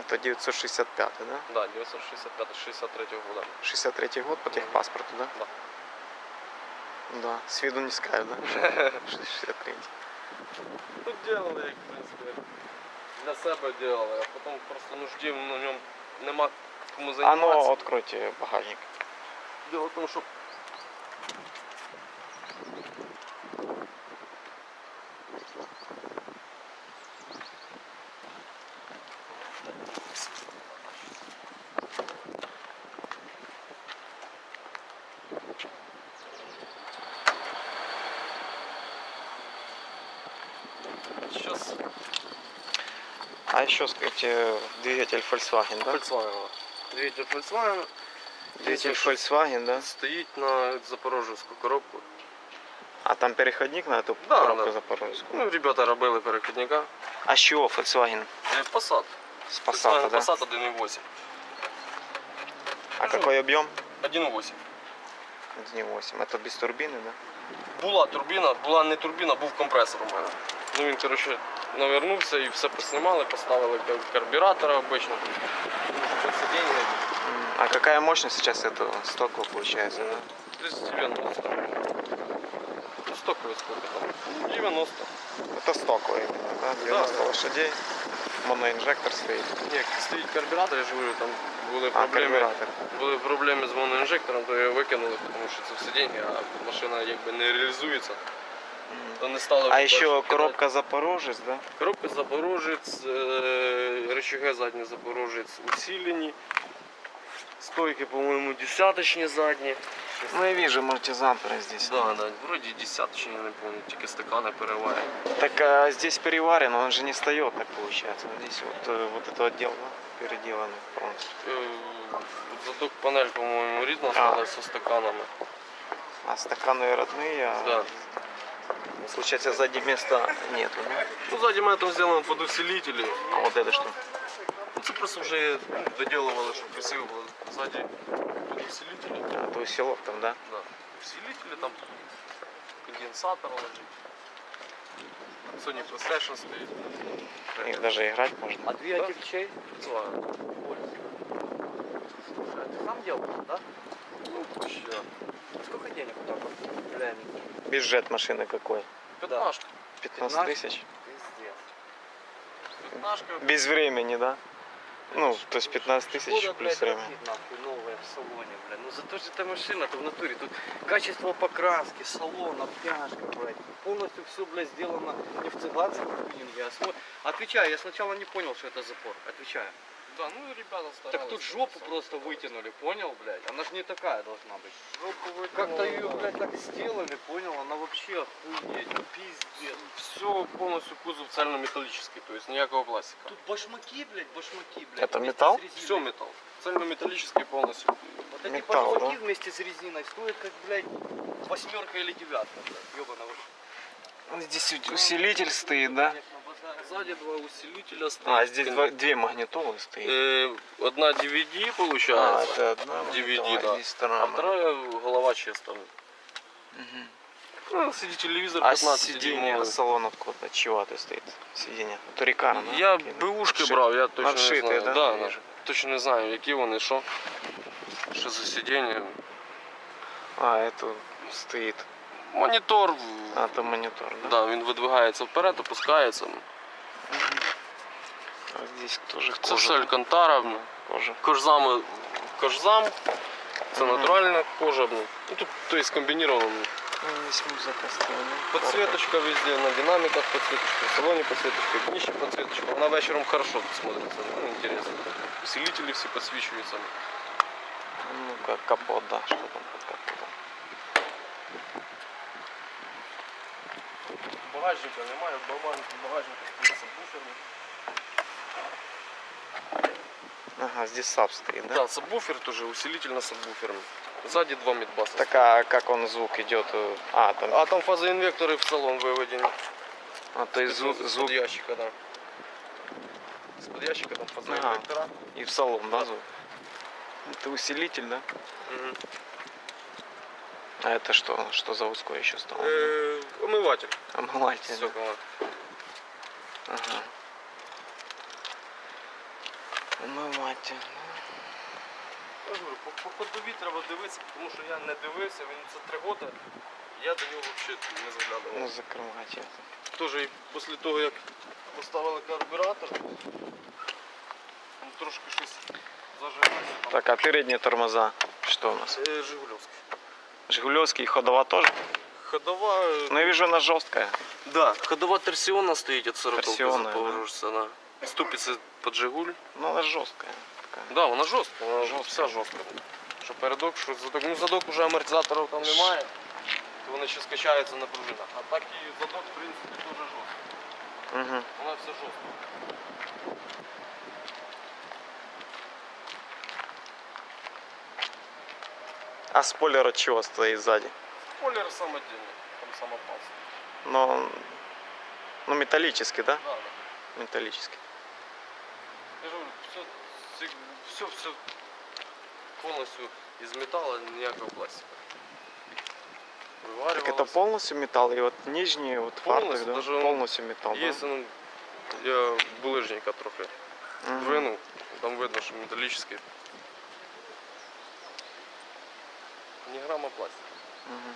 Это 965, да? Да, 965-63 года. 63 год по техпаспорту, да? Да. Да, с виду не скажу, да? 63. Тут делали, як, в принципі, для себе делали, а потім просто нужді на ньому нема кому А ну, откройте багажник. Дело в тому, що Сейчас А еще, скажите, двигатель Volkswagen, да? Volkswagen. Двигатель Volkswagen Двигатель Volkswagen, да? стоїть на Запорожецьку коробку. А там переходник на эту Да, коробку да. запорожскую? Ну, ребята робили переходника. А с чего Volkswagen? Е, Passat. С Passat, да? Passat 1.8. А какой объем? 1.8 1.8. Это без турбины, да? Була турбіна, була не турбіна, був компресор у мене. Ну він, коротше, навернувся і все поснімали, поставили кар- карбюратора обично. Тут сидіння М, А какая мощность сейчас этого стокового получается, да? 390. Ну, стоковий сколько там? Ну, 90. Это стоковый, именно, да? 90 Да. лошадей. Моноинжектор стоит. Ні, стоїть карбюратор, я ж говорю, там були А, проблеми. карбюратор. Були проблеми з моноінжектором, то його викинули, тому що це все деньги, а машина якби не реалізується. То не стало А дальше еще кидати. коробка Запорожец, да? Коробка Запорожець, е, рычаги задні Запорожець усилені. Стойки, по-моєму, десяточні задні. Ну я вижу амортизаторы здесь. Да, да, вроді десяточні, я не пам'ятаю, тільки стакани переварені. Так а здесь переварено, он же не встает, так получается. Здесь вот, э, вот это отдел, да? Переделанный полностью. Е, Задок панель, по-моєму, рідна А. стала зі стаканами. А стаканы родные, а Да. получается сзади места нету, да? Ну, ззаді мене там зроблено під усилителі. А вот это что? Ну, Це просто вже доділували, щоб красиво було. Ззаді під усилителі. А, то селок там, да? Да. Усилителі там конденсатор лежить. Sony PlayStation стоїть. Их даже играть можно. А двигатель чей? Volkswagen. Слушай, а ты сам делал, да? Ну, почти. да. Сколько денег вот так вот? Глянь. Бюджет машины какой? Пятнашка. 15 тысяч? Пиздец. Пятнашка. Без времени, да? Ну, то есть 15 тысяч плюс время. нахуй, новая в салоне, блядь. Ну зато же эта машина-то в натуре. Тут качество покраски, салон, обтяжка, блядь. Полностью все, блядь, сделано не в цыганском тюнинге, а смо- Отвечаю, я сначала не понял, что это запор. Отвечаю. Да, ну ребята старались. Так тут жопу просто вытянули, понял, блядь? Она же не такая должна быть. Жопу Как-то ее, блядь, так сделали, понял? Она вообще охуеть, ну пиздец. Все полностью кузов цельнометаллический, то есть никакого пластика. Тут башмаки, блядь, башмаки, блядь. Это металл? Все металл. Цельнометаллический полностью. Вот эти металл, башмаки да? вместе с резиной стоят как, блядь, восьмерка или девятка, блядь, ёбаного. Ну, Здесь усилитель стоит, да? Сзади два усилителя стоит. А, здесь два- две магнитолы стоит. Э, одна DVD А, получается, это одна DVD, магнитола, да. здесь вторая. а вторая голова честная. Мгм. Ну, сидит телевизор А 15 сиденье, дюймовый. салон откуда? Чего ты стоит? Сиденье. Турикана, да? Я Какие? бэушки Надши- брав, я точно надшитые, не знаю. да, Да, я да, вижу. точно не знаю, які вони, що. Що за сидіння. А, это стоит. Монітор, А, это монитор, да? да, він видвигається вперед, опускається. А здесь тоже Це все кожа. алькантара. ну. кожа. Кожзам, кожзам. Це Мгм. натуральна кожа. ну. Ну, тут то есть комбінировано. Ну, здесь музыка стоит. Подсветочка везде, на динамиках подсветочка, в салоне подсветочка, в днище подсветочка. Она вечером хорошо тут смотрится, ну, интересно. Усилители все подсвечиваются. Ну, как капот, да, что там под капотом. Багажника немає, в багажнику багажника стоїть Ага, здесь саб стоит, да? Да, сабвуфер тоже, усилитель на сабвуфером. Сзади два мидбаса. Так, а как он звук идет? э, А, там, А там фазоинвекторы в салон выведены. а, то есть звук, Из-под ящика, да. Из-под ящика там фазоинвектора. и в салон, да, звук? Это усилитель, да? Мгм. А это что? Что за узкое еще стало? Э, Омыватель. Омыватель. да? Стекла. Ага. Умивати. Я ж говорю, по, по ходові треба дивитися, тому що я не дивився, він це три роки, я до нього взагалі не заглядував. Ну, закривати. Теж і після того, як поставили карбюратор, ну, трошки щось зажигалося. там. Так, а передние тормоза? Что у нас? Е, Жигульовський. Жигулевский, ходова тоже? Ходова. е, Ну, я вижу, она жесткая. Да, ходова торсіонна стоїть від 40 Торсіонна, да. запорожця, да. Ступиці під Жигуль. Ну, она жесткая. Такая. Да, вона жорстка, вона Жорстка. вся жорстка. Що передок, що задок. Ну задок вже амортизаторів там немає, то вони ще скачаються на пружинах. А так і задок, в принципі, дуже жорсткий. Угу. Вона вся жорстка. А спойлер от чего стоит сзади? Спойлер самодільний, там самопас. Но, ну, металлический, да? Да, да. Металлический. Я ж говорю, все, все, все повністю із металу, ніякого пластика. Так Виварювалося. это полностью металл? И вот нижний, вот фартук, Полностью, да? даже он- полностью металл, Є, да? ну, я булижника трохи Мгм. двинув, там видно, що металічний. Ні грама пластика. Мгм.